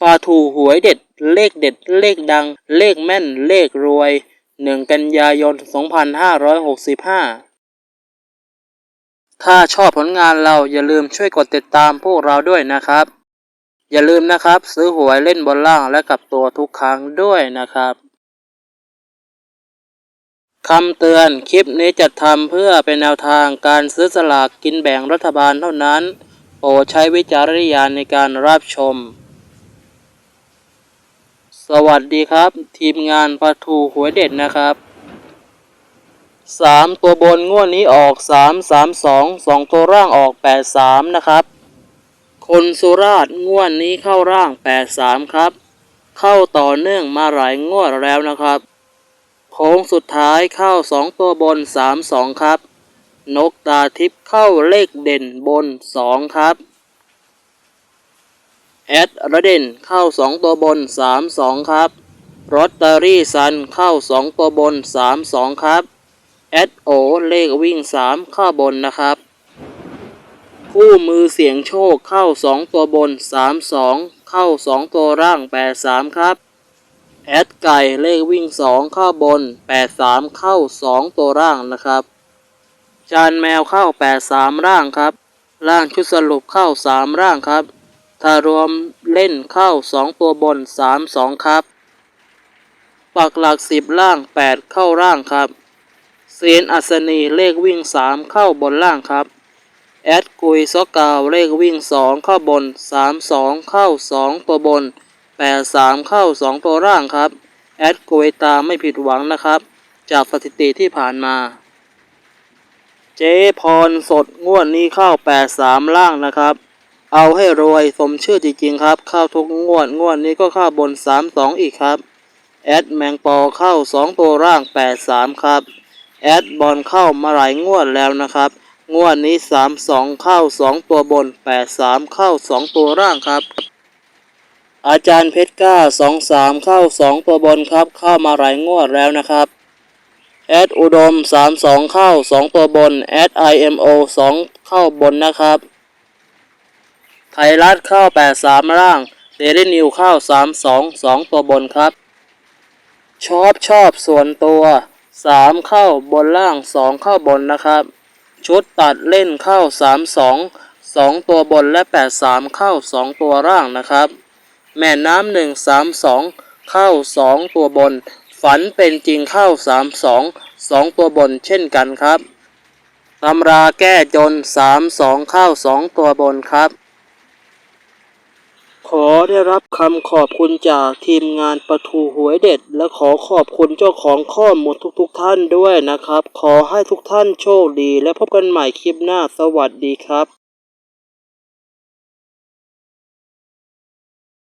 ปลาถูหวยเด็ดเลขเด็ดเลขดัง เลขแม่นเลขรวยหนึ่งกันยายน 2565 ถ้าชอบผลงานเราอย่าลืมช่วยกดติดตามพวกเราด้วยนะครับ อย่าลืมนะครับ ซื้อหวยเล่นบนล่างและกลับตัวทุกครั้งด้วยนะครับคำเตือนคลิปนี้จัดทำเพื่อเป็นแนวทางการซื้อสลากกินแบ่งรัฐบาลเท่านั้น โปรดใช้วิจารณญาณในการรับชม สวัสดีครับ ทีมงานปลาทูหวยเด็ดนะครับสามตัวบนงวดนี้ออกสามสามสองสองตัวร่างออกแปดสามนะครับ คนสุราษฎร์งวดนี้เข้าร่างแปดสามครับ เข้าต่อเนื่องมาหลายงวดแล้วนะครับ โค้งสุดท้ายเข้าสองตัวบนสามสองครับ นกตาทิพย์เข้าเลขเด่นบนสองครับ แอดระเด่นเข้าสองตัวบนสามสองครับรอตเตอรี่ซันเข้าสองตัวบนสามสองครับแอดโอเลขวิ่งสามเข้าบนนะครับ คู่มือเสียงโชคเข้าสองตัวบนสามสองเข้าสองตัวร่างแปดสามครับแอดไก่เลขวิ่งสองเข้าบนแปดสามเข้าสองตัวร่างนะครับจานแมวเข้าแปดสามร่างครับ ร่างชุดสรุปเข้าสามร่างครับ ถ้ารวมเล่นเข้าสองตัวบนสามสองครับ ปักหลักสิบล่างแปดเข้าร่างครับ เซียนอัศนีเลขวิ่งสามเข้าบนล่างครับ แอดกุยซอกาวเลขวิ่งสองเข้าบนสามสองเข้าสองตัวบนแปดสามเข้าสองตัวร่างครับ แอดกุยตาไม่ผิดหวังนะครับ จากสถิติที่ผ่านมาเจพรสดงวดนี้เข้าแปดสามล่างนะครับ เอาให้รวยสมชื่อจริงๆครับ เข้าทุกงวดงวดนี้ก็เข้าบนสามสองอีกครับ แอดแมงปอเข้าสองตัวร่างแปดสามครับ แอดบอลเข้ามาหลายงวดแล้วนะครับ งวดนี้สามสองเข้าสองตัวบนแปดสามเข้าสองตัวร่างครับ อาจารย์เพชรก้าสองสามเข้าสองตัวบนครับ เข้ามาหลายงวดแล้วนะครับแอดอุดมสามสองเข้าสองตัวบนแอด IMO สองเข้าบนนะครับ ไทยรัฐเข้าแปดสามร่างเดลินิวเข้าสามสองสองตัวบนครับ ชอบชอบส่วนตัวสามเข้าบนล่างสองเข้าบนนะครับ ชุดตัดเล่นเข้าสามสองสองตัวบนและแปดสามเข้าสองตัวร่างนะครับ แม่น้ำหนึ่งสามสองเข้าสองตัวบน ฝันเป็นจริงเข้าสามสองสองตัวบนเช่นกันครับตำราแก้จนสามสองเข้าสองตัวบนครับ อได้รับคำขอบคุณจากทีมงานประทูหวยเด็ด และขอขอบคุณเจ้าของข้อมูลทุกๆทท่านด้วยนะครับ ขอให้ทุกท่านโชคดี และพบกันใหม่คลิปหน้าสวัสดีครับ